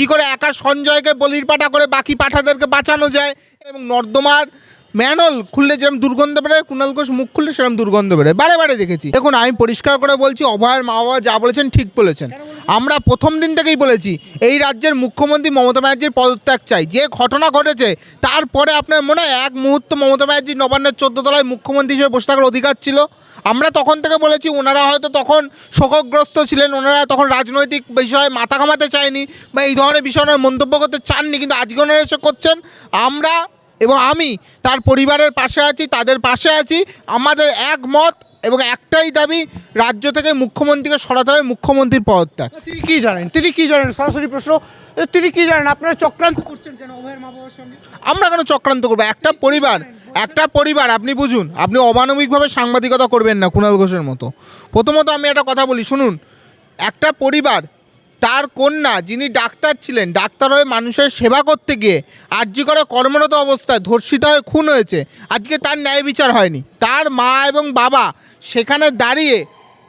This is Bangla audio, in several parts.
কি করে একা সঞ্জয়কে বলির পাঠা করে বাকি পাঠাদেরকে বাঁচানো যায়? এবং নর্দমার ম্যানল খুললে যেরকম দুর্গন্ধ বেরোয় কুণাল ঘোষ মুখ খুললে সেরকম দুর্গন্ধ বেরোয়। বারে বারে দেখেছি। দেখুন আমি পরিষ্কার করে বলছি অভয়ের মা বাবা যা বলেছেন ঠিক বলেছেন। আমরা প্রথম দিন থেকেই বলেছি এই রাজ্যের মুখ্যমন্ত্রী মমতা ব্যানার্জির পদত্যাগ চাই। যে ঘটনা ঘটেছে তারপরে আপনার মনে হয় এক মুহূর্ত মমতা ব্যানার্জি নবান্নের চোদ্দ তলায় মুখ্যমন্ত্রী হিসেবে বসে থাকার অধিকার ছিল? আমরা তখন থেকে বলেছি ওনারা হয়তো তখন শোকগ্রস্ত ছিলেন ওনারা তখন রাজনৈতিক বিষয়ে মাথা ঘামাতে চায়নি বা এই ধরনের বিষয় ওনারা মন্তব্য করতে চাননি কিন্তু আজকে ওনারা এসে করছেন। আমরা এবং আমি তার পরিবারের পাশে আছি তাদের পাশে আছি। আমাদের একমত এবং একটাই দাবি রাজ্য থেকে মুখ্যমন্ত্রীকে সরাতে হবে মুখ্যমন্ত্রীর পদত্যাগ। তিনি কি জানেন? তিনি কি জানেন? সরাসরি প্রশ্ন তিনি কি জানেন? আপনারা চক্রান্ত করছেন কেন অভয়ের মা বাবার সঙ্গে? আমরা কেন চক্রান্ত করব? একটা পরিবার একটা পরিবার আপনি বুঝুন আপনি অমানবিকভাবে সাংবাদিকতা করবেন না কুণাল ঘোষের মতো। প্রথমত আমি একটা কথা বলি শুনুন একটা পরিবার তার কন্যা যিনি ডাক্তার ছিলেন, ডাক্তার হয়ে মানুষের সেবা করতে গিয়ে আর্জি করে কর্মরত অবস্থায় ধর্ষিত হয়ে খুন হয়েছে। আজকে তার ন্যায় বিচার হয়নি। তার মা এবং বাবা সেখানে দাঁড়িয়ে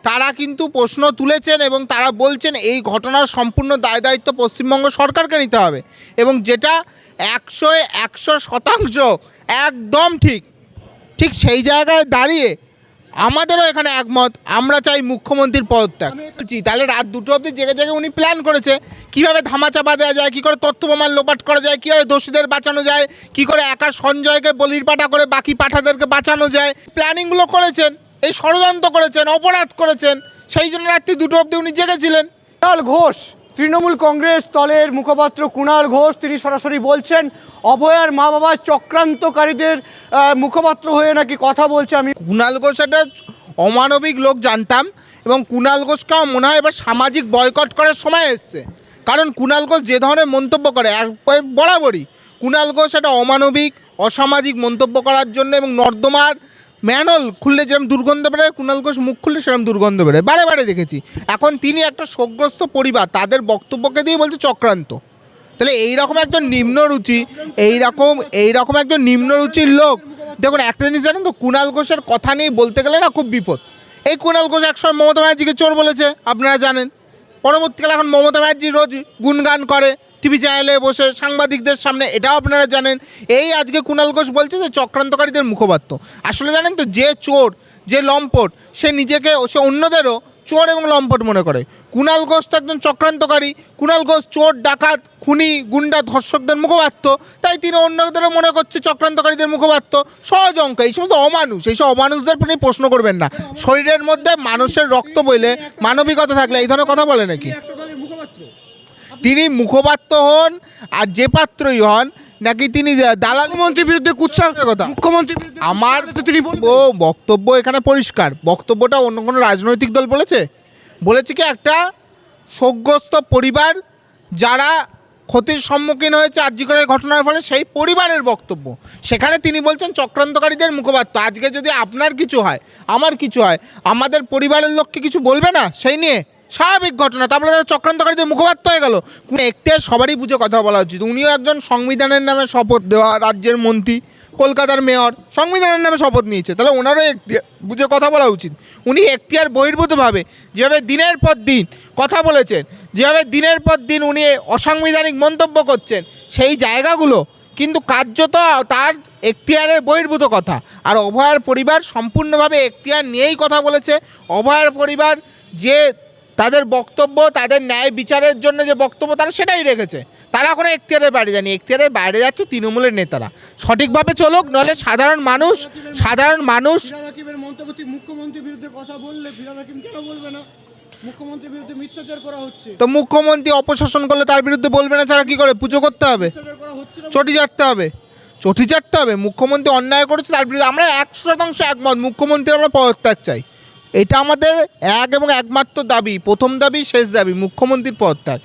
তারা কিন্তু প্রশ্ন তুলেছেন এবং তারা বলছেন, এই ঘটনার সম্পূর্ণ দায় দায়িত্ব পশ্চিমবঙ্গ সরকারকে নিতে হবে এবং যেটা একশোয় একশো শতাংশ একদম ঠিক। ঠিক সেই জায়গায় দাঁড়িয়ে আমাদেরও এখানে একমত আমরা চাই মুখ্যমন্ত্রীর পদত্যাগ। বলছি তাহলে রাত দুটো অবধি জেগে জেগে উনি প্ল্যান করেছে কীভাবে ধামাচাপা দেওয়া যায় কী করে তথ্য প্রমাণ লোপাট করা যায় কীভাবে দোষীদের বাঁচানো যায় কী করে একা সঞ্জয়কে বলির পাঠা করে বাকি পাঠাদেরকে বাঁচানো যায়। প্ল্যানিংগুলো করেছেন এই ষড়যন্ত্র করেছেন অপরাধ করেছেন সেই জন্য রাত্রি দুটো অবধি উনি জেগেছিলেন। ঘোষ। তৃণমূল কংগ্রেস দলের মুখপাত্র কুণাল ঘোষ, তিনি সরাসরি বলছেন, অভয়ার মা বাবা চক্রান্তকারীদের মুখপাত্র হয়ে নাকি কথা বলছে, আমি কুণাল ঘোষ একটা অমানবিক লোক জানতাম এবং কুণাল ঘোষকে আমার মনে হয় এবার সামাজিক বয়কট করার সময় এসছে। কারণ কুণাল ঘোষ যে ধরনের মন্তব্য করে, এক- বরাবরই। কুণাল ঘোষ একটা অমানবিক, অসামাজিক মন্তব্য করার জন্য এবং নর্দমার ম্যানল খুললে যেরকম দুর্গন্ধ বেরোয় কুণাল ঘোষ মুখ খুললে সেরকম দুর্গন্ধ বেরোয়। বারে বারে দেখেছি। এখন তিনি একটা শোকগ্রস্ত পরিবার, তাদের বক্তব্যকে দিয়ে বলছে চক্রান্ত। তাহলে এইরকম একজন নিম্নরুচি, এইরকম এইরকম একজন নিম্নরুচির লোক, দেখুন একটা জিনিস জানেন তো কুণাল ঘোষের কথা নিয়ে বলতে গেলে না খুব বিপদ। এই কুণাল ঘোষ একসময় মমতা ব্যানার্জিকে চোর বলেছে, আপনারা জানেন। পরবর্তীকালে এখন মমতা ব্যানার্জি রোজ গুনগান করে। টিভি চ্যানেলে বসে সাংবাদিকদের সামনে, এটাও আপনারা জানেন। এই আজকে কুণাল ঘোষ বলছে যে চক্রান্তকারীদের মুখপাত্র। আসলে জানেন তো, যে চোর, যে লম্পট, সে নিজেকে, সে অন্যদেরও চোর এবং লম্পট মনে করে। কুণাল ঘোষ তো একজন চক্রান্তকারী। কুণাল ঘোষ চোর, ডাকাত, খুনি, গুন্ডা, ধর্ষকদের মুখপাত্র। তাই তিনি অন্যদেরও মনে করছে চক্রান্তকারীদের মুখপাত্র। সহজ অঙ্ক, এই সমস্ত অমানুষ এইসব অমানুষদের আপনি প্রশ্ন করবেন না। শরীরের মধ্যে মানুষের রক্ত বইলে মানবিকতা থাকলে, এই ধরনের কথা বলে নাকি? তিনি মুখপাত্র হন আর যে পাত্রই হন নাকি তিনি দালাল মুখ্যমন্ত্রীর বিরুদ্ধে কুৎসা কথা। মুখ্যমন্ত্রীর বিরুদ্ধে আমার তো তিনি ও বক্তব্য এখানে পরিষ্কার। বক্তব্যটা অন্য কোনো রাজনৈতিক দল বলেছে? বলেছে কি একটা শোকগ্রস্ত পরিবার যারা ক্ষতির সম্মুখীন হয়েছে আর্যিকরের ঘটনার ফলে সেই পরিবারের বক্তব্য। সেখানে তিনি বলছেন চক্রান্তকারীদের মুখপাত্র। আজকে যদি আপনার কিছু হয় আমার কিছু হয় আমাদের পরিবারের লোককে কিছু বলবে না সেই নিয়ে? স্বাভাবিক ঘটনা। তারপরে তারা চক্রান্তকারীদের মুখপাত্র হয়ে গেল। একটে সবারই বুঝে কথা বলা উচিত। উনিও একজন সংবিধানের নামে শপথ দেওয়া রাজ্যের মন্ত্রী, কলকাতার মেয়র, সংবিধানের নামে শপথ নিয়েছে। তাহলে ওনারও এখতিয়ার বুঝে কথা বলা উচিত। উনি এখতিয়ার বহির্ভূতভাবে যেভাবে দিনের পর দিন কথা বলেছেন, যেভাবে দিনের পর দিন উনি অসাংবিধানিক মন্তব্য করছেন, সেই জায়গাগুলো কিন্তু কার্যত তার এখতিয়ারের বহির্ভূত কথা। আর অভয়ার পরিবার সম্পূর্ণভাবে এখতিয়ার নিয়েই কথা বলেছে। অভয়ার পরিবার যে তাদের বক্তব্য তাদের ন্যায় বিচারের জন্য যে বক্তব্য তারা সেটাই রেখেছে। তারা কোনো এখতিয়ারের বাইরে যায়নি। এখতিয়ারের বাইরে যাচ্ছে তৃণমূলের নেতারা। সঠিকভাবে চলুক নাহলে সাধারণ মানুষ সাধারণ মানুষ মুখ্যমন্ত্রীর বিরুদ্ধে কথা বললে হাকিম কেন বলবে না? মুখ্যমন্ত্রীর বিরুদ্ধে মিথ্যাচার করা হচ্ছে। তো মুখ্যমন্ত্রী অপশাসন করলে তার বিরুদ্ধে বলবে না ছাড়া কি করে? পুজো করতে হবে। চটি চাটতে হবে। চটি চাটতে হবে। মুখ্যমন্ত্রী অন্যায় করেছে তার বিরুদ্ধে আমরা একশো শতাংশ একমত। মুখ্যমন্ত্রী আমরা পদত্যাগ চাই। এটা আমাদের এক এবং একমাত্র দাবি প্রথম দাবি শেষ দাবি মুখ্যমন্ত্রীর পদত্যাগ